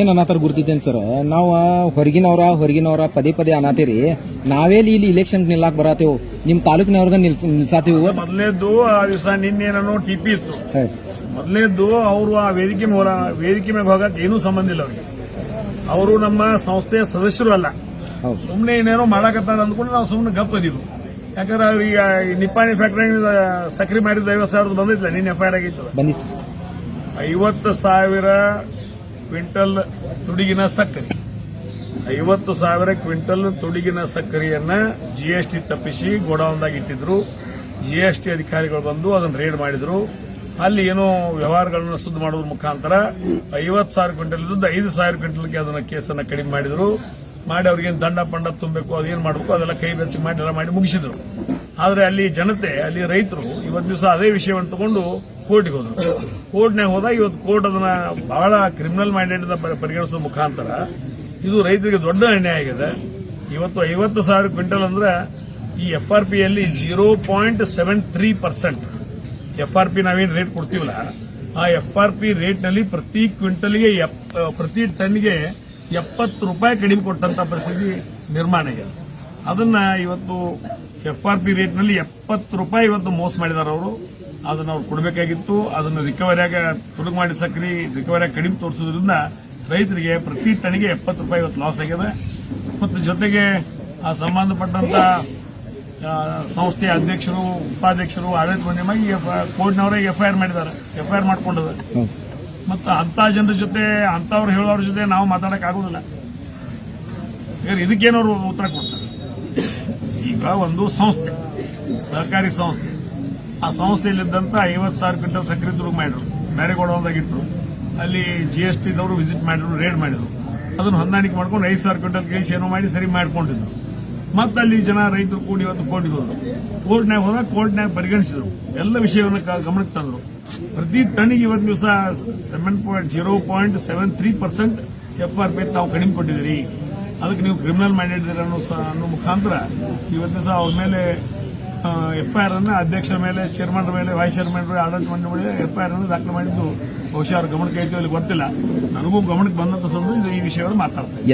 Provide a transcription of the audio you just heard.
ಏನ್ ಅನ್ನತಾರ ಗುರ್ತಿದ್ದೇನೆ ಸರ್ ನಾವು ಹೊರಗಿನವ್ರ ಹೊರಗಿನವ್ರ ಪದೇ ಪದೇ ಅನಾಥೇರಿ. ನಾವೇ ಇಲ್ಲಿ ಇಲೆಕ್ಷನ್ ನಿಲ್ಲಾಕ್ ಬರತ್ತೇವು ನಿಮ್ ತಾಲೂಕಿನವ್ರದ ನಿಲ್ಸ ನಿಲ್ಸಾತೀವಿ ಆ ದಿವಸ ನಿನ್ನೇನೋ ಟಿ ಟಿಪಿ ಇತ್ತು. ಮೊದಲೇದ್ದು ಅವರು ಆ ವೇದಿಕೆ ಮೂಲ ವೇದಿಕೆ ಮೇಲೆ ಹೋಗಕ್ಕೆ ಏನೂ ಸಂಬಂಧ ಇಲ್ಲ ಅವ್ರಿಗೆ. ಅವರು ನಮ್ಮ ಸಂಸ್ಥೆಯ ಸದಸ್ಯರು ಅಲ್ಲ ಹೌದು. ಸುಮ್ಮನೆ ಏನೇನೋ ಮಾಡಕತ್ತಾರ ಅಂದ್ಕೊಂಡು ನಾವು ಸುಮ್ಮನೆ ಗಪ್ಪ ಅದೀವಿ ಯಾಕಂದ್ರೆ ಅವ್ರಿಗೆ ಈ ನಿಪ್ಪಾಣಿ ಫ್ಯಾಕ್ಟರಿ ಸಕ್ರಿ ಮಾಡಿದ ಐವತ್ತು ಸಾವಿರದ ಬಂದಿಲ್ಲ ನಿನ್ನೆ ಎಫ್ ಐ ಆರ್ ಆಗಿತ್ತು. ಸರ್ ಐವತ್ತು ಸಾವಿರ ಕ್ವಿಂಟಲ್ ತುಡಿಗಿನ ಸಕ್ಕರೆ. ಐವತ್ತು ಸಾವಿರ ಕ್ವಿಂಟಲ್ ತುಡಿಗಿನ ಸಕ್ಕರೆಯನ್ನ ಜಿಎಸ್ಟಿ ತಪ್ಪಿಸಿ ಗೋಡೌನ್ದಾಗ ಇಟ್ಟಿದ್ರು. ಜಿಎಸ್ಟಿ ಅಧಿಕಾರಿಗಳು ಬಂದು ಅದನ್ನು ರೇಡ್ ಮಾಡಿದ್ರು. ಅಲ್ಲಿ ಏನೋ ವ್ಯವಹಾರಗಳನ್ನು ಸುದ್ದಿ ಮಾಡುವ ಮುಖಾಂತರ ಐವತ್ತು ಸಾವಿರ ಕ್ವಿಂಟಲ್ ಇದ್ದು ಐದು ಸಾವಿರ ಕ್ವಿಂಟಲ್ಗೆ ಅದನ್ನ ಕೇಸನ್ನ ಕಡಿಮೆ ಮಾಡಿದ್ರು. ಮಾಡಿ ಅವ್ರಿಗೇನು ದಂಡ ಪಂಡ ತುಂಬಬೇಕು, ಅದೇನು ಮಾಡಬೇಕು, ಅದೆಲ್ಲ ಕೈ ಬೆಚ್ಚಿ ಮಾಡಿ ಎಲ್ಲ ಮಾಡಿ ಮುಗಿಸಿದ್ರು. ಆದರೆ ಅಲ್ಲಿ ಜನತೆ, ಅಲ್ಲಿ ರೈತರು ಇವತ್ತು ದಿವಸ ಅದೇ ವಿಷಯವನ್ನು ತಗೊಂಡು ಕೋರ್ಟ್ಗೆ ಹೋದ್ರು. ಕೋರ್ಟ್ನಾಗ ಹೋದಾಗ ಇವತ್ತು ಕೋರ್ಟ್ ಅದನ್ನ ಬಹಳ ಕ್ರಿಮಿನಲ್ ಮೈಂಡೆಡ್ ಪರಿಗಣಿಸುವ ಮುಖಾಂತರ ಇದು ರೈತರಿಗೆ ದೊಡ್ಡ ಅನ್ಯಾಯ ಆಗಿದೆ. ಇವತ್ತು ಐವತ್ತು ಸಾವಿರ ಕ್ವಿಂಟಲ್ ಅಂದ್ರೆ ಈ ಎಫ್ ಆರ್ ಪಿಯಲ್ಲಿ zero point seven three percent F R P ನಾವೇನು ರೇಟ್ ಕೊಡ್ತೀವಲ್ಲ, ಆ ಎಫ್ ಆರ್ ಪಿ ರೇಟ್ನಲ್ಲಿ ಪ್ರತಿ ಕ್ವಿಂಟಲ್ಗೆ ಪ್ರತಿ ಟನ್ಗೆ ಎಪ್ಪತ್ತು ರೂಪಾಯಿ ಕಡಿಮೆ ಕೊಟ್ಟಂತ ಪರಿಸ್ಥಿತಿ ನಿರ್ಮಾಣ ಆಗಿದೆ. ಅದನ್ನ ಇವತ್ತು ಎಫ್ ಆರ್ ಪಿ ರೇಟ್ನಲ್ಲಿ ಎಪ್ಪತ್ತು ರೂಪಾಯಿ ಇವತ್ತು ಮೋಸ ಮಾಡಿದಾರೆ ಅವರು ಅದನ್ನ ಅವ್ರು ಕೊಡಬೇಕಾಗಿತ್ತು. ಅದನ್ನು ರಿಕವರಿಯಾಗ ತುಡುಗು ಮಾಡಿ ಸಕ್ರಿ ರಿಕವರಿಯಾಗಿ ಕಡಿಮೆ ತೋರಿಸೋದ್ರಿಂದ ರೈತರಿಗೆ ಪ್ರತಿ ಟನ್ಗೆ ಎಪ್ಪತ್ತು ರೂಪಾಯಿ ಇವತ್ತು ಲಾಸ್ ಆಗಿದೆ. ಮತ್ತು ಜೊತೆಗೆ ಆ ಸಂಬಂಧಪಟ್ಟಂತ ಆ, ಸಂಸ್ಥೆಯ ಅಧ್ಯಕ್ಷರು ಉಪಾಧ್ಯಕ್ಷರು ಆಡಳಿತ ಮಂಡಳಿ ಕೋರ್ಟ್ನವರೇ ಎಫ್ಐಆರ್ ಮಾಡಿದ್ದಾರೆ. ಎಫ್ಐಆರ್ ಮಾಡ್ಕೊಂಡಿದ್ದಾರೆ. ಹ್ಮ್. ಮತ್ತು ಅಂತ ಜನರ ಜೊತೆ ಅಂತವ್ರು ಹೇಳೋರ ಜೊತೆ ನಾವು ಮಾತಾಡೋಕ್ಕಾಗೋದಿಲ್ಲ ಇದಕ್ಕೇನವರು ಉತ್ತರ ಕೊಡ್ತಾರೆ. ಈಗ ಒಂದು ಸಂಸ್ಥೆ ಸಹಕಾರಿ ಸಂಸ್ಥೆ. ಆ ಸಂಸ್ಥೆಯಲ್ಲಿದ್ದಂಥ ಐವತ್ತು ಸಾವಿರ ಕ್ವಿಂಟಲ್ ಸಕ್ಕರೆ ತುರುಗು ಮಾಡಿದ್ರು. ಬೇರೆ ಒಂದಾಗಿಟ್ರು ಅಲ್ಲಿ ಜಿ ಎಸ್ ಟಿದವರು ವಿಸಿಟ್ ಮಾಡಿದ್ರು ರೇಡ್ ಮಾಡಿದ್ರು. ಅದನ್ನು ಹೊಂದಾಣಿಕೆ ಮಾಡ್ಕೊಂಡು ಐದು ಸಾವಿರ ಕ್ವಿಂಟಲ್ ಕೇಳಿಸಿ ಏನೋ ಮಾಡಿ ಸರಿ ಮಾಡ್ಕೊಂಡಿದ್ರು. ಮತ್ತೆ ಅಲ್ಲಿ ಜನ ರೈತರು ಕೂಡಿ ಒಂದು ಕೋರ್ಟ್ ಹೋದ್ರು. ಕೋರ್ಟ್ನಾಗ ಹೋದಾಗ ಕೋರ್ಟ್ನಾಗ ಪರಿಗಣಿಸಿದ್ರು. ಎಲ್ಲ ವಿಷಯವನ್ನು ಗಮನಕ್ಕೆ ತಂದ್ರು. ಪ್ರತಿ ಟನ್ನಿಗೆ ಇವತ್ತು ದಿವಸ seven point zero point seven three percent F R P ತಾವು ಕಡಿಮೆ ಕೊಟ್ಟಿದ್ದೀರಿ. ಅದಕ್ಕೆ ನೀವು ಕ್ರಿಮಿನಲ್ ಮೈಂಡೆಡ್ ಅನ್ನೋ ಅನ್ನೋ ಮುಖಾಂತರ ಇವತ್ತು ದಿವಸ ಅವ್ರ ಮೇಲೆ ಎಫ್ ಐ ಆರ್ ಅನ್ನ ಅಧ್ಯಕ್ಷರ ಮೇಲೆ ಚೇರ್ಮನ್ ಮೇಲೆ ವೈಸ್ ಚೇರ್ಮನ್ ಆಡಳಿತ ಮಂಡಳಿ ಮೇಲೆ ಎಫ್ ಐ ಅನ್ನು ದಾಖಲು ಮಾಡಿದ್ದು. ಬಹುಶಃ ಅವ್ರ ಗಮನಕ್ಕೆ ಐತೋ ಅಲ್ಲಿ ಗೊತ್ತಿಲ್ಲ. ನನಗೂ ಗಮನಕ್ಕೆ ಬಂದಂತ ಸಂದರ್ಭ ಈ ವಿಷಯಗಳು ಮಾತಾಡ್ತಾರೆ